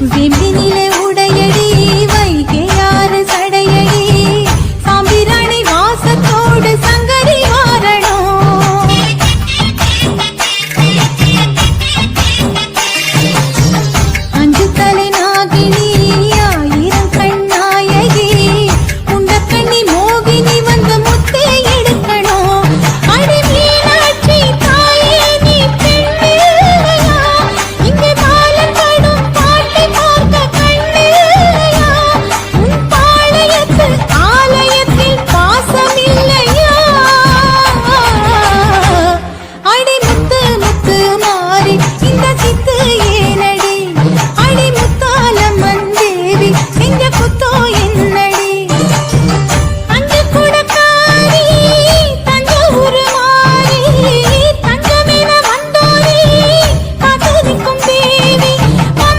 Zembin ile